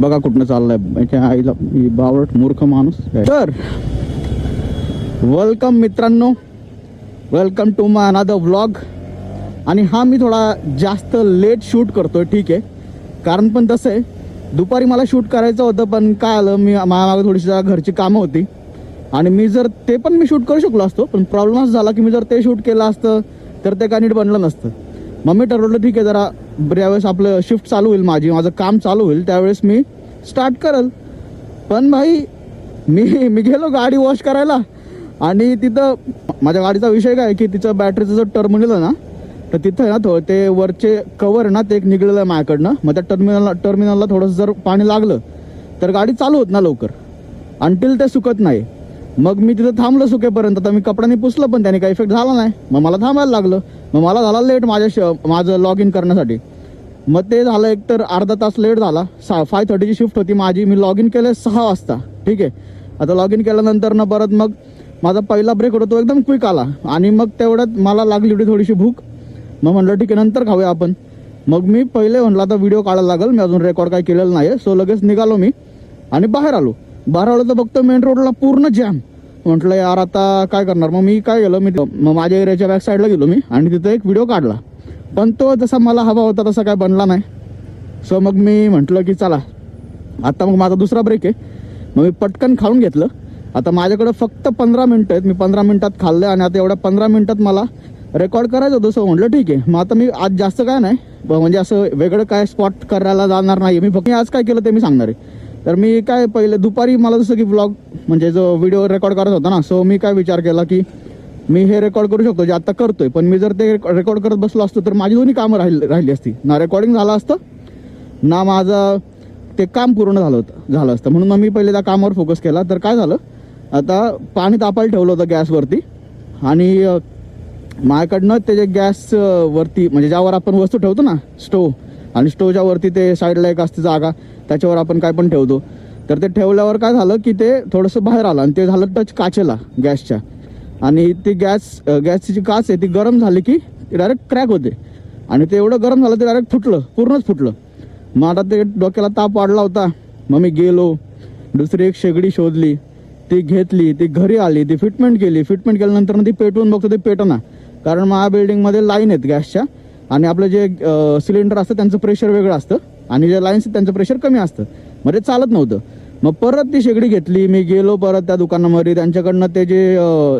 बघा कुठनं चाललंय. आईला ही बावळट मूर्ख माणूस. तर वेलकम मित्रांनो. Welcome to my another vlog आणि हा मी थोडा जास्त लेट शूट करतोय ठीक आहे. कारण पण तसं आहे दुपारी मला शूट करायचं होतं पण काय आलं मी माझ्या थोडीशी जरा घरची कामं होती. आणि मी जर ते पण मी शूट करू शकलो असतो पण प्रॉब्लेम असं झाला की मी जर ते शूट केलं असतं तर ते काय नीट बनलं नसतं. मग मी ठरवलं ठीक आहे जरा ज्यावेळेस आपलं शिफ्ट चालू होईल माझी माझं काम चालू होईल त्यावेळेस मी स्टार्ट करल. पण भाई मी मी गेलो गाडी वॉश करायला आणि तिथं माझ्या गाडीचा विषय काय की तिचं बॅटरीचं जो टर्मिनल आहे ना तर तिथं आहे ना थोडं ते वरचे कवर ना ते एक निघलेलं आहे माझ्याकडनं. मग त्या टर्मिनलला टर्मिनलला थोडंसं जर पाणी लागलं तर गाडी चालू होत ना लवकर. अंटील ते सुकत नाही. मग मी तिथं थांबलो सुकेपर्यंत. तर मी कपड्याने पुसलं पण त्याने काही इफेक्ट झाला नाही. मग मला थांबायला लागलं. मग मला झाला लेट माझ्या श माझं लॉग इन करण्यासाठी. मग ते झालं एक तर अर्धा तास लेट झाला. सा फाय थर्टीची शिफ्ट होती माझी. मी लॉग इन केलं सहा वाजता. ठीक आहे? आता लॉग इन केल्यानंतर ना परत मग माझा पहिला ब्रेक होता तो एकदम क्विक आला. आणि मग तेवढ्यात मला लागली होती थोडीशी भूक. मग म्हणलं ठीक आहे नंतर खाऊया आपण. मग मी पहिले म्हणलं आता व्हिडिओ काढायला लागेल. मी अजून रेकॉर्ड काय केलेलं नाही सो लगेच निघालो मी आणि बाहेर आलो. बारा आलो तर बघतो मेन रोडला पूर्ण जॅम म्हटलं यार आता काय करणार? मग मी काय गेलो मी मग माझ्या एरियाच्या बॅक साईडला गेलो मी आणि तिथं एक व्हिडिओ काढला. पण तो जसा मला हवा होता तसा काय बनला नाही. सो मग मी म्हटलं की चला आता मग माझा दुसरा ब्रेक आहे. मग मी पटकन खाऊन घेतलं. आता माझ्याकडे फक्त पंधरा मिनटं आहेत. मी पंधरा मिनटात खाल्लं आणि आता एवढ्या पंधरा मिनटात मला रेकॉर्ड करायचं होतं. सो म्हटलं ठीक आहे. मग आता मी आज जास्त काय नाही. ब- म्हणजे असं वेगळं काय स्पॉट करायला जाणार नाही मी फक्त आज काय केलं ते मी सांगणार आहे. तर मी काय पहिले दुपारी मला जसं की ब्लॉग म्हणजे जो व्हिडिओ रेकॉर्ड करत होता ना सो मी काय विचार केला की मी हे रेकॉर्ड करू शकतो जे आता करतोय. पण मी जर ते रेकॉर्ड करत बसलो असतो तर माझी दोन्ही कामं राहिली राहिली असती. ना रेकॉर्डिंग झालं असतं ना माझं ते काम पूर्ण झालं होतं झालं असतं. म्हणून मग मी पहिले त्या कामावर फोकस केला. तर काय झालं आता पाणी तापायला ठेवलं होतं गॅसवरती आणि माझ्याकडनं ते जे म्हणजे ज्यावर आपण वस्तू ठेवतो ना स्टोव आणि स्टोवच्या वरती ते साईडला एक असते जागा. त्याच्यावर आपण काय पण ठेवतो. तर ते ठेवल्यावर काय झालं की ते थोडंसं बाहेर आलं आणि ते झालं टच काचेला गॅसच्या. आणि ती गॅस गॅसची जी काच आहे ती गरम झाली की डायरेक्ट क्रॅक होते. आणि ते एवढं गरम झालं ते डायरेक्ट फुटलं पूर्णच फुटलं. मग आता ते डोक्याला ताप वाढला होता. मग मी गेलो दुसरी एक शेगडी शोधली. ती घेतली ती घरी आली ती फिटमेंट केली. फिटमेंट केल्यानंतर ती पेटवून बघतो ते पेटना. कारण माझ्या बिल्डिंगमध्ये लाईन आहेत गॅसच्या. आणि आपलं जे सिलेंडर असतं त्यांचं प्रेशर वेगळं असतं. आणि ज्या लाईन्स त्यांचं प्रेशर कमी असतं. मग ते चालत नव्हतं. मग परत ती शेगडी घेतली मी गेलो परत त्या दुकानामध्ये त्यांच्याकडनं ते जे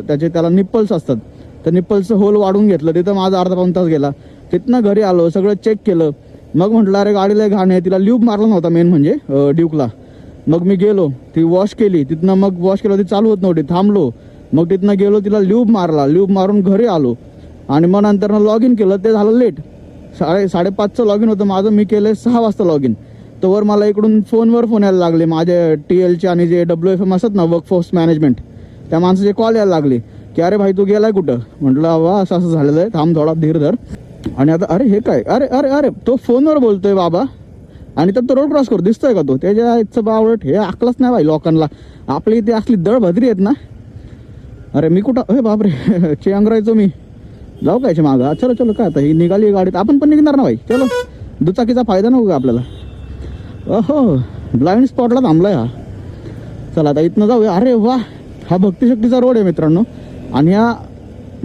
त्याचे त्याला निप्पल्स असतात. तर निप्पल्सचं होल वाढून घेतलं. तिथं माझा अर्धा पाऊन तास गेला. तिथनं घरी आलो सगळं चेक केलं. मग म्हटलं अरे गाडीला घाण आहे. तिला ल्यूब मारला नव्हता मेन म्हणजे ड्यूकला मग मी गेलो. ती वॉश केली. तिथनं मग वॉश केलं. ती चालू होत नव्हती. थांबलो. मग तिथनं गेलो तिला ल्यूब मारला. ल्यूब मारून घरी आलो. आणि मग नंतर लॉग इन केलं. ते झालं लेट साडे साडेपाचचं लॉग इन होतं. माझं मी केलं सहा वाजता लॉग इन तोवर मला इकडून फोनवर फोन यायला लागले. माझे टी एलचे आणि जे डब्ल्यू एफ एम असतात ना वर्कफोर्स मॅनेजमेंट त्या माणसाचे कॉल यायला लागले. की अरे भाई तू गेलाय कुठं? म्हटलं वा असं असं झालेलं आहे. थांब थोडा धीर धर. आणि आता अरे हे काय? अरे अरे अरे तो फोनवर बोलतोय बाबा. आणि तर तो रोड क्रॉस करतो दिसतोय का तो? त्याच्या इथचं बावळट हे आकलंच नाही भाई लोकांना. आपली इथे असली दळ भद्री आहेत ना. अरे मी कुठं? अरे बापरे चेंगरायचो मी. जाऊ काय मागं? चलो चलो काय आता ही निघाली गाडीत. आपण पण निघणार ना भाई. चलो. दुचाकीचा फायदा नको का आपल्याला? अहो ब्लाइंड स्पॉटला थांबला हा. चला आता इथनं जाऊया. अरे वा हा भक्तिशक्तीचा रोड आहे मित्रांनो. आणि हा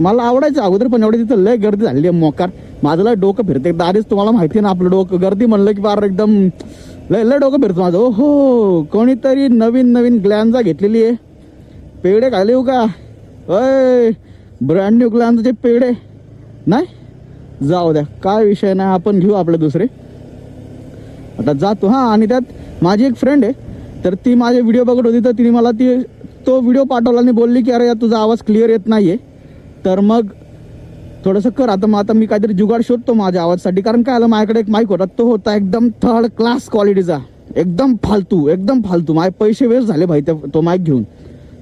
मला आवडायचं अगोदर पण एवढी तिथं लय गर्दी झालेली आहे मोकार. माझं लय डोकं फिरते. एकदा आधीच तुम्हाला माहिती आहे ना आपलं डोकं गर्दी म्हणलं की बार एकदम लय लय डोकं फिरतो माझं. हो कोणीतरी नवीन नवीन ग्लॅन्जा घेतलेली आहे. पेढे खायला येऊ का? अय ब्रँड न्यू पेड पेढे. नाही? जाऊ द्या. काय विषय नाही. आपण घेऊ आपले दुसरे. आता जातो. हां आणि त्यात माझी एक फ्रेंड आहे. तर ती माझे व्हिडिओ बघत होती. तर तिने मला ती तो व्हिडिओ पाठवला आणि बोलली की अरे यार तुझा आवाज क्लिअर येत नाही आहे तर मग थोडंसं कर. आता मग आता मी काहीतरी जुगाड शोधतो माझ्या आवाजसाठी. कारण काय आलं? माझ्याकडे एक माईक होता. तो होता एकदम थर्ड क्लास क्वालिटीचा एकदम फालतू. एकदम फालतू. माझे पैसे वेस्ट झाले भाई तो माईक घेऊन.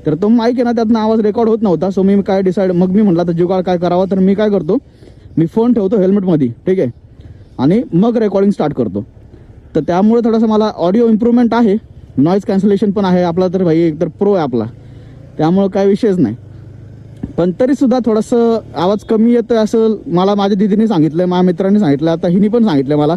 तर तो माईक आहे ना त्यातनं आवाज रेकॉर्ड होत नव्हता. सो मी काय डिसाईड मग मी म्हटलं तर जुगाड काय करावा? तर मी काय करतो? मी फोन ठेवतो हेल्मेटमध्ये ठीक आहे? आणि मग रेकॉर्डिंग स्टार्ट करतो. तर त्यामुळे थोडंसं मला ऑडिओ इम्प्रूव्हमेंट आहे. नॉईज कॅन्सलेशन पण आहे आपला तर भाई एकतर प्रो आहे आपला. त्यामुळं काय विषयच नाही. पण तरीसुद्धा थोडंसं आवाज कमी येतोय असं मला माझ्या दिदीने सांगितलं माझ्या मित्रांनी सांगितलं आता हिनी पण सांगितलं मला.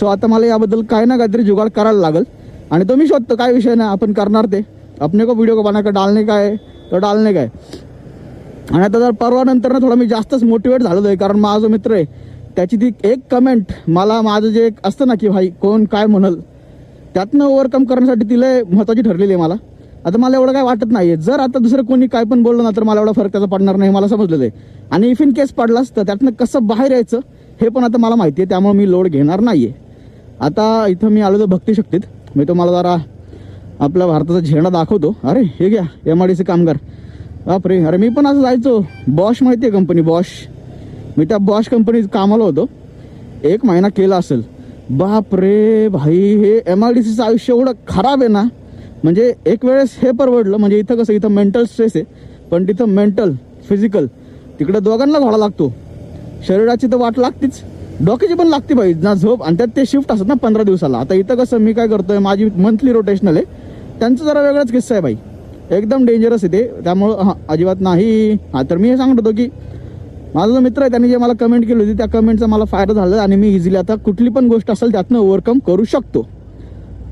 सो आता मला याबद्दल काय ना काहीतरी जुगाड करायला लागेल. आणि तो मी शोधतो काय विषय नाही आपण करणार ते. अपने को व्हिडिओ को बनाकर डालने का आहे तर डालने काय आणि आता जर परवानंतर ना थोडा मी जास्तच मोटिवेट झालेलो आहे कारण माझा जो मित्र आहे त्याची ती एक कमेंट मला माझं जे एक असतं ना की भाई कोण काय म्हणल त्यातनं ओव्हरकम करण्यासाठी तिला महत्त्वाची ठरलेली आहे मला. आता मला एवढं काय वाटत नाही आहे जर आता दुसरं कोणी काय पण बोललं ना तर मला एवढा फरक त्याचा पडणार नाही मला समजलेलं आहे. आणि इफ इन केस पडलाच तर त्यातनं कसं बाहेर यायचं हे पण आता मला माहिती आहे त्यामुळे मी लोड घेणार नाही आहे आता इथं मी आलो तर भक्ती शक्तीत मी तुम्हाला जरा आपला भारताचा झेंडा दाखवतो. अरे हे घ्या एम आय डी सी कामगार बापरे अरे मी पण असं जायचो. बॉश माहिती आहे कंपनी बॉश मी त्या बॉश कंपनीत कामाला होतो. एक महिना केला असेल. बाप रे भाई हे एम आय डी सीचं आयुष्य एवढं खराब आहे ना? म्हणजे एक वेळेस हे परवडलं म्हणजे इथं कसं इथं मेंटल स्ट्रेस आहे. पण तिथं मेंटल फिजिकल तिकडे दोघांना घोडा लागतो. शरीराची तर वाट लागतीच. डोक्याची पण लागते पाहिजे ना झोप आणि त्यात ते शिफ्ट असतात ना पंधरा दिवसाला. आता इथं कसं मी काय करतोय माझी मंथली रोटेशनल आहे. त्यांचं जरा वेगळाच किस्सा आहे भाई. एकदम डेंजरस आहे ते. त्यामुळं हां अजिबात नाही. हां तर मी हे सांगत होतो की माझा जो मित्र आहे त्याने जे मला कमेंट केली होती त्या कमेंटचा मला फायदा झाला आणि मी इझिली आता कुठली पण गोष्ट असेल त्यातनं ओव्हरकम करू शकतो.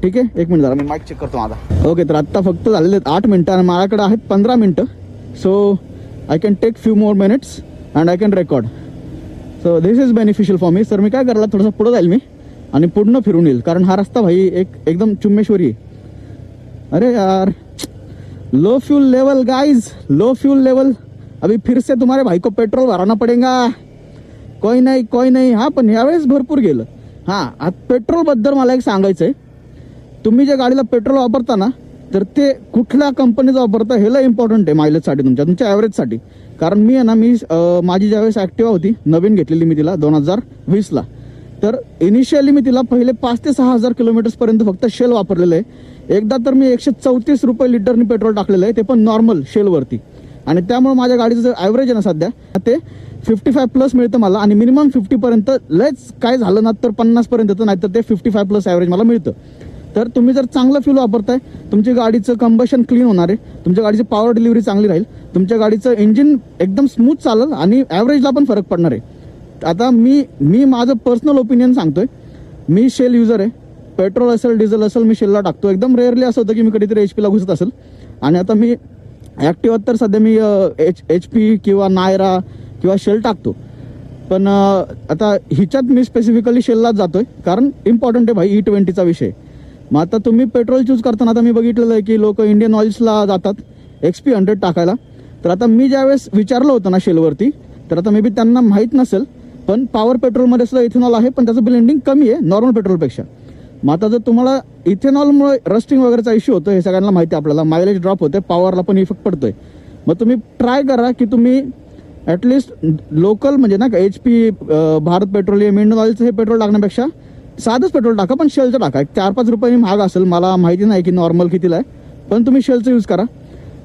ठीक आहे? एक मिनिट जरा मी माईक चेक करतो माझा. ओके तर आत्ता फक्त झालेले आहेत आठ मिनटं आणि माझ्याकडे आहेत पंधरा मिनटं. So I can take few more minutes and I can record so this is beneficial for me sir मी काय करायला थोडंसं पुढं जाईल मी आणि पूर्ण फिरून येईल. कारण हा रस्ता भाई एक एकदम चुम्मेश्वरी आहे. अरे यार low fuel level guys low fuel level अभी फिर से तुम्हारे भाई को पेट्रोल भराना पडेगा। कोई नाही कोई नाही. हा पण यावेळेस भरपूर गेलं. हां आता पेट्रोलबद्दल मला एक सांगायचं आहे तुम्ही ज्या गाडीला पेट्रोल वापरता ना तर ते कुठल्या कंपनीचं वापरता हेला इम्पॉर्टंट आहे मायलेजसाठी तुमच्या तुमच्या ॲव्हरेजसाठी कारण मी आहे ना मी माझी ज्यावेळेस ॲक्टिवा होती नवीन घेतलेली मी तिला दोन हजार वीसला. तर इनिशियली मी तिला पहिले पाच ते सहा हजार किलोमीटर्सपर्यंत फक्त शेल वापरलेलं आहे. एकदा तर मी एकशे चौतीस रुपये लिटरनी पेट्रोल टाकलेलं आहे ते पण नॉर्मल शेलवरती आणि त्यामुळे माझ्या गाडीचं जे ॲव्हरेज आहे ना सध्या ते फिफ्टी फाय प्लस मिळतं मला आणि मिनिमम फिफ्टीपर्यंत लयच काय झालं ना तर पन्नासपर्यंत येतं नाही तर ते फिफ्टी फाय प्लस ॲव्हरेज मला मिळतं. तर तुम्ही जर चांगलं फ्यूल वापरताय तुमची गाडीचं कंबशन क्लीन होणार आहे तुमच्या गाडीची पॉवर डिलिव्हरी चांगली राहील तुमच्या गाडीचं इंजिन एकदम स्मूथ चालेल आणि ॲव्हरेजला पण फरक पडणार आहे. आता मी मी माझं पर्सनल ओपिनियन सांगतोय मी शेल युजर आहे पेट्रोल असेल डिझेल असेल मी शेलला टाकतो. एकदम रेअरली असं होतं की मी कधीतरी एच पीला घुसत असेल. आणि आता मी ॲक्टिवात तर सध्या मी एच एच पी किंवा नायरा किंवा शेल टाकतो. पण आता हिच्यात मी स्पेसिफिकली शेललाच जातो आहे कारण इम्पॉर्टंट आहे भाई e ई ट्वेंटीचा विषय. मग आता तुम्ही पेट्रोल चूज करताना आता मी बघितलेलं आहे की लोक इंडियन ऑइल्सला जातात एक्स पी हंड्रेड टाकायला. तर आता मी ज्यावेळेस विचारलं होतं ना शेलवरती तर आता मे बी त्यांना माहीत नसेल पण पॉवर पेट्रोलमध्ये सुद्धा इथेनॉल आहे पण त्याचं ब्लेंडिंग कमी आहे नॉर्मल पेट्रोलपेक्षा मग आता जर तुम्हाला इथेनॉलमुळे रस्टिंग वगैरेचा इश्यू होतो हे सगळ्यांना माहिती आहे आपल्याला. मायलेज ड्रॉप होते पॉवरला पण इफेक्ट पडतोय. मग तुम्ही ट्राय करा की तुम्ही ॲटलिस्ट लोकल म्हणजे ना का H P Bharat Petroleum Indian ऑइलचं हे पेट्रोल टाकण्यापेक्षा साधंच पेट्रोल टाका पण शेलचं टाका. एक चार पाच रुपये महाग असेल मला माहिती नाही की नॉर्मल कितीला आहे पण तुम्ही शेलचं यूज करा.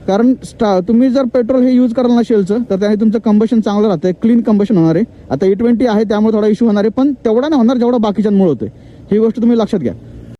कारण स्टा तुम्ही जर पेट्रोल हे यूज कराल ना शेलचं तर त्याने तुमचं कंबशन चांगलं राहतं क्लीन कंबशन होणार आहे. आता ई ट्वेंटी आहे त्यामुळे थोडा इश्यू होणार आहे पण तेवढा नाही होणार जेवढा बाकीच्यांमुळे होतोय. ही गोष्ट तुम्ही लक्षात घ्या.